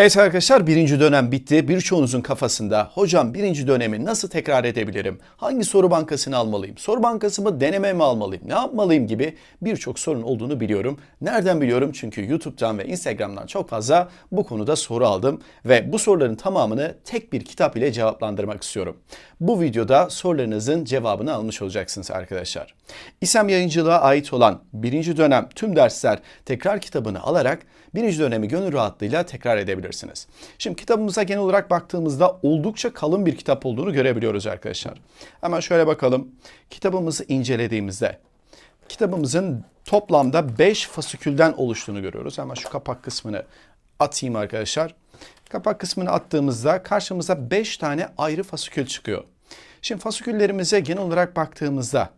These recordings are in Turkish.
Evet arkadaşlar birinci dönem bitti. Birçoğunuzun kafasında hocam birinci dönemi nasıl tekrar edebilirim? Hangi soru bankasını almalıyım? Soru bankası mı deneme mi almalıyım? Ne yapmalıyım gibi birçok sorun olduğunu biliyorum. Nereden biliyorum? Çünkü YouTube'dan ve Instagram'dan çok fazla bu konuda soru aldım. Ve bu soruların tamamını tek bir kitap ile cevaplandırmak istiyorum. Bu videoda sorularınızın cevabını almış olacaksınız arkadaşlar. İSEM yayıncılığa ait olan birinci dönem tüm dersler tekrar kitabını alarak birinci dönemi gönül rahatlığıyla tekrar edebilirsiniz. Şimdi kitabımıza genel olarak baktığımızda oldukça kalın bir kitap olduğunu görebiliyoruz arkadaşlar. Hemen şöyle bakalım. Kitabımızı incelediğimizde kitabımızın toplamda 5 fasikülden oluştuğunu görüyoruz. Hemen şu kapak kısmını atayım arkadaşlar. Kapak kısmını attığımızda karşımıza 5 tane ayrı fasikül çıkıyor. Şimdi fasiküllerimize genel olarak baktığımızda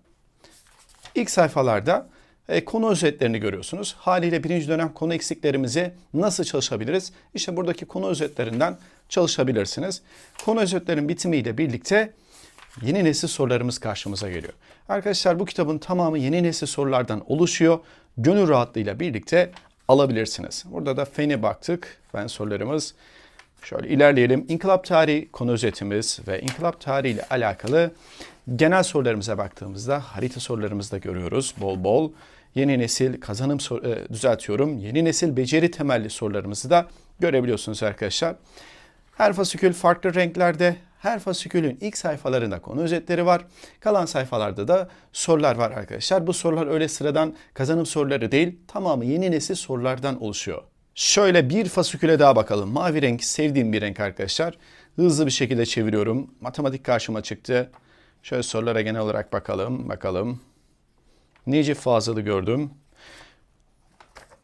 ilk sayfalarda e, konu özetlerini görüyorsunuz. Haliyle birinci dönem konu eksiklerimizi nasıl çalışabiliriz? İşte buradaki konu özetlerinden çalışabilirsiniz. Konu özetlerin bitimiyle birlikte yeni nesil sorularımız karşımıza geliyor. Arkadaşlar bu kitabın tamamı yeni nesil sorulardan oluşuyor. Gönül rahatlığıyla birlikte alabilirsiniz. Burada da fene baktık. Ben sorularımız Şöyle ilerleyelim. İnkılap tarihi konu özetimiz ve inkılap tarihi ile alakalı genel sorularımıza baktığımızda harita sorularımızı da görüyoruz bol bol. Yeni nesil kazanım e, düzeltiyorum. Yeni nesil beceri temelli sorularımızı da görebiliyorsunuz arkadaşlar. Her fasikül farklı renklerde. Her fasikülün ilk sayfalarında konu özetleri var. Kalan sayfalarda da sorular var arkadaşlar. Bu sorular öyle sıradan kazanım soruları değil. Tamamı yeni nesil sorulardan oluşuyor. Şöyle bir fasiküle daha bakalım. Mavi renk sevdiğim bir renk arkadaşlar. Hızlı bir şekilde çeviriyorum. Matematik karşıma çıktı. Şöyle sorulara genel olarak bakalım. Bakalım. Necip Fazıl'ı gördüm.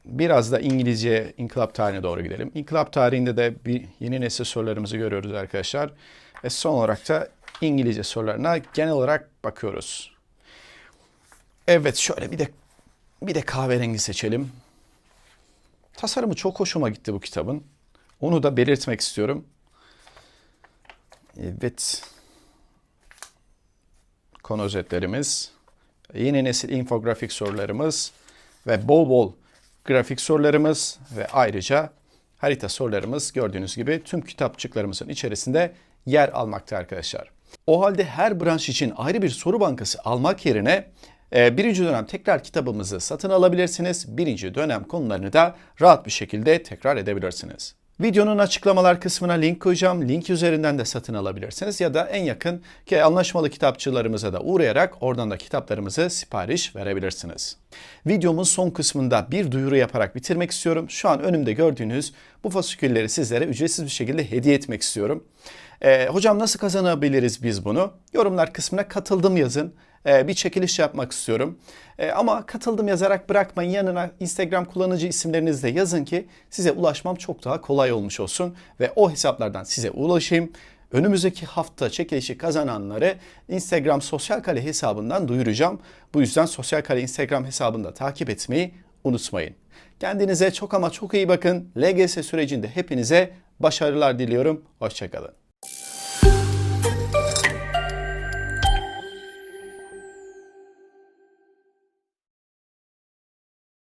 Biraz da İngilizce inkılap tarihine doğru gidelim. İnkılap tarihinde de bir yeni nesil sorularımızı görüyoruz arkadaşlar. Ve son olarak da İngilizce sorularına genel olarak bakıyoruz. Evet şöyle bir de bir de kahverengi seçelim. Tasarımı çok hoşuma gitti bu kitabın. Onu da belirtmek istiyorum. Evet. Konu özetlerimiz, yeni nesil infografik sorularımız ve bol bol grafik sorularımız ve ayrıca harita sorularımız gördüğünüz gibi tüm kitapçıklarımızın içerisinde yer almakta arkadaşlar. O halde her branş için ayrı bir soru bankası almak yerine e, birinci dönem tekrar kitabımızı satın alabilirsiniz. Birinci dönem konularını da rahat bir şekilde tekrar edebilirsiniz. Videonun açıklamalar kısmına link koyacağım. Link üzerinden de satın alabilirsiniz ya da en yakın ki anlaşmalı kitapçılarımıza da uğrayarak oradan da kitaplarımızı sipariş verebilirsiniz. Videomun son kısmında bir duyuru yaparak bitirmek istiyorum. Şu an önümde gördüğünüz bu fasikülleri sizlere ücretsiz bir şekilde hediye etmek istiyorum. Ee, hocam nasıl kazanabiliriz biz bunu? Yorumlar kısmına katıldım yazın. Ee, bir çekiliş yapmak istiyorum. Ee, ama katıldım yazarak bırakmayın. Yanına Instagram kullanıcı isimlerinizi de yazın ki size ulaşmam çok daha kolay olmuş olsun. Ve o hesaplardan size ulaşayım. Önümüzdeki hafta çekilişi kazananları Instagram Sosyal Kale hesabından duyuracağım. Bu yüzden Sosyal Kale Instagram hesabında takip etmeyi unutmayın. Kendinize çok ama çok iyi bakın. LGS sürecinde hepinize başarılar diliyorum. Hoşçakalın.